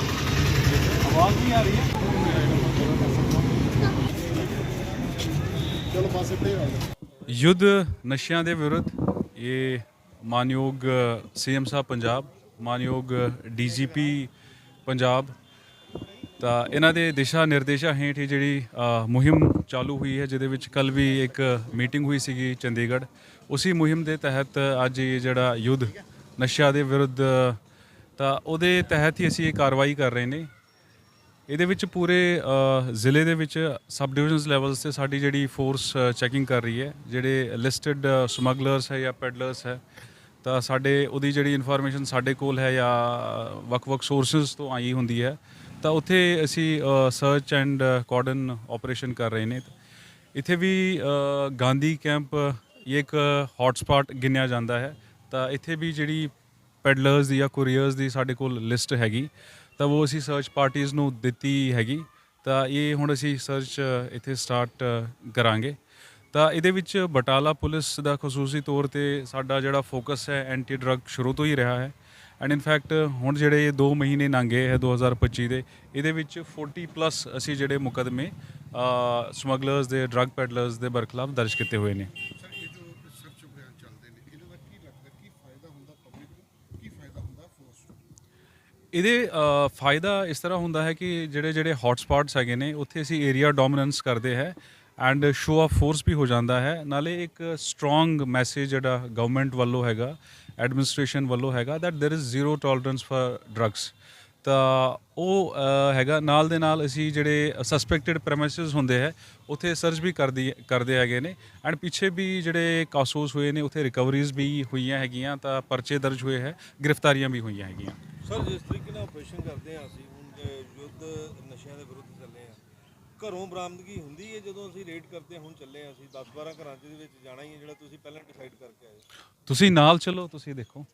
ਆਵਾਜ਼ ਨਹੀਂ ਆ ਰਹੀ ਹੈ ਚਲੋ ਬਸ ਇੱਥੇ ਯੁੱਧ ਨਸ਼ਿਆਂ ਦੇ ਵਿਰੁੱਧ ਇਹ ਮਾਨਯੋਗ ਸੀਐਮ ਸਾਹਿਬ ਪੰਜਾਬ, ਮਾਨਯੋਗ ਡੀਜੀਪੀ ਪੰਜਾਬ ਤਾਂ ਇਹਨਾਂ ਦੇ ਦਿਸ਼ਾ ਨਿਰਦੇਸ਼ਾਂ ਹੇਠ ਹੀ ਜਿਹੜੀ ਮੁਹਿੰਮ ਚਾਲੂ ਹੋਈ ਹੈ, ਜਿਹਦੇ ਵਿੱਚ ਕੱਲ ਵੀ ਇੱਕ ਮੀਟਿੰਗ ਹੋਈ ਸੀਗੀ ਚੰਡੀਗੜ੍ਹ। ਉਸੇ ਮੁਹਿੰਮ ਦੇ ਤਹਿਤ ਅੱਜ ਇਹ ਜਿਹੜਾ ਯੁੱਧ, ਨਸ਼ਿਆਂ ਦੇ ਵਿਰੁੱਧ, ਤਾਂ ਉਹਦੇ ਤਹਿਤ ਹੀ ਅਸੀਂ ਇਹ ਕਾਰਵਾਈ ਕਰ ਰਹੇ ਨੇ। ਇਹਦੇ ਵਿੱਚ ਪੂਰੇ ਜ਼ਿਲ੍ਹੇ ਦੇ ਵਿੱਚ ਸਬ ਡਿਵੀਜ਼ਨਸ ਲੈਵਲਸ ਤੇ ਸਾਡੀ ਜਿਹੜੀ ਫੋਰਸ ਚੈਕਿੰਗ ਕਰ ਰਹੀ ਹੈ, ਜਿਹੜੇ ਲਿਸਟਡ ਸਮਗਲਰਸ ਹੈ ਜਾਂ ਪੈਡਲਰਸ ਹੈ, ਤਾਂ ਸਾਡੇ, ਉਹਦੀ ਜਿਹੜੀ ਇਨਫੋਰਮੇਸ਼ਨ ਸਾਡੇ ਕੋਲ ਹੈ ਜਾਂ ਵੱਖ-ਵੱਖ ਸੋਰਸਸ ਤੋਂ ਆਈ ਹੁੰਦੀ ਹੈ। ਤਾਂ ਉੱਥੇ ਅਸੀਂ ਸਰਚ ਐਂਡ ਕੋਆਰਡਨ ਆਪਰੇਸ਼ਨ ਕਰ ਰਹੇ ਨੇ। ਇੱਥੇ ਵੀ ਗਾਂਧੀ ਕੈਂਪ ਇਹ ਇੱਕ ਹੋਟਸਪਾਟ ਗਿਣਿਆ ਜਾਂਦਾ ਹੈ। ਤਾਂ ਇੱਥੇ ਵੀ ਜਿਹੜੀ ਪੈਡਲਰਸ ਦੀ ਜਾਂ ਕੁਰੀਅਰਸ ਦੀ ਸਾਡੇ ਕੋਲ ਲਿਸਟ ਹੈਗੀ। ਤਾਂ ਉਹ ਅਸੀਂ ਸਰਚ ਪਾਰਟੀਆਂ ਨੂੰ ਦਿੱਤੀ ਹੈਗੀ। ਤਾਂ ਇਹ ਹੁਣ ਅਸੀਂ ਸਰਚ ਇੱਥੇ ਸਟਾਰਟ ਕਰਾਂਗੇ। ਤਾਂ ਇਹਦੇ ਵਿੱਚ ਬਟਾਲਾ ਪੁਲਿਸ ਦਾ ਖਸੂਸੀ ਤੌਰ ਤੇ ਸਾਡਾ ਜਿਹੜਾ ਫੋਕਸ ਹੈ ਐਂਟੀ ਡਰੱਗ ਸ਼ੁਰੂ ਤੋਂ ਹੀ ਰਿਹਾ ਹੈ। ਐਂਡ ਇਨ ਫੈਕਟ ਹੁਣ ਜਿਹੜੇ ਇਹ 2 ਮਹੀਨੇ ਲੰਘੇ ਹੈ 2025 ਦੇ ਇਹਦੇ ਵਿੱਚ 40 ਪਲੱਸ ਅਸੀਂ ਜਿਹੜੇ ਮੁਕਦਮੇ ਸਮਗਲਰਸ ਦੇ ਡਰੱਗ ਪੈਡਲਰਸ ਦੇ ਬਰਖਲਾਫ ਦਰਜ ਕੀਤੇ ਹੋਏ ਨੇ। ਇਹਦੇ ਫਾਇਦਾ ਇਸ ਤਰ੍ਹਾਂ ਹੁੰਦਾ ਹੈ ਕਿ ਜਿਹੜੇ ਜਿਹੜੇ ਹੌਟ ਸਪੌਟਸ ਹੈਗੇ ਨੇ ਉੱਥੇ ਅਸੀਂ ਏਰੀਆ ਡੋਮੀਨੈਂਸ ਕਰਦੇ ਹੈ। ਐਂਡ ਸ਼ੋ ਆਫ ਫੋਰਸ ਵੀ ਹੋ ਜਾਂਦਾ ਹੈ। ਨਾਲੇ ਇੱਕ ਸਟਰੋਂਗ ਮੈਸੇਜ ਜਿਹੜਾ ਗਵਰਨਮੈਂਟ ਵੱਲੋਂ ਹੈਗਾ ਐਡਮਿਨਿਸਟ੍ਰੇਸ਼ਨ ਵੱਲੋਂ ਹੈਗਾ, that there is zero tolerance for drugs ਤਾਂ ਉਹ ਹੈਗਾ, ਨਾਲ ਦੇ ਨਾਲ ਅਸੀਂ ਜਿਹੜੇ ਸਸਪੈਕਟਡ ਪ੍ਰੈਮਿਸਿਸ ਹੁੰਦੇ ਹੈ, ਉੱਥੇ ਸਰਚ ਵੀ ਕਰਦੀ, ਕਰਦੇ ਹੈਗੇ ਨੇ। ਐਂਡ ਪਿੱਛੇ ਵੀ ਜਿਹੜੇ ਕਾਸੋਸ ਹੋਏ ਨੇ, ਉੱਥੇ ਰਿਕਵਰੀਜ਼ ਵੀ ਹੋਈਆਂ ਹੈਗੀਆਂ, ਤਾਂ ਪਰਚੇ ਦਰਜ ਹੋਏ ਹੈ, ਗ੍ਰਿਫਤਾਰੀਆਂ ਵੀ ਹੋਈਆਂ ਹੈਗੀਆਂ। ਸਰ, ਜਿਸ ਤਰੀਕੇ ਨਾਲ ਆਪਰੇਸ਼ਨ ਕਰਦੇ ਆ ਅਸੀਂ, ਹੁਣ ਯੁੱਧ ਨਸ਼ਿਆਂ ਦੇ ਵਿਰੁੱਧ ਚੱਲੇ ਆ ਘਰੋਂ ਬਰਾਮਦਗੀ ਹੁੰਦੀ ਹੈ ਜਦੋਂ ਅਸੀਂ ਰੇਡ ਕਰਦੇ ਹਾਂ, ਹੁਣ ਚੱਲੇ ਆ ਅਸੀਂ 10 12 ਘਰਾਂ ਦੇ ਵਿੱਚ ਜਾਣਾ ਹੀ ਹੈ ਜਿਹੜਾ ਤੁਸੀਂ ਪਹਿਲਾਂ ਡਿਸਾਈਡ ਕਰਕੇ ਆਏ ਤੁਸੀਂ ਨਾਲ ਚਲੋ ਤੁਸੀਂ ਦੇਖੋ।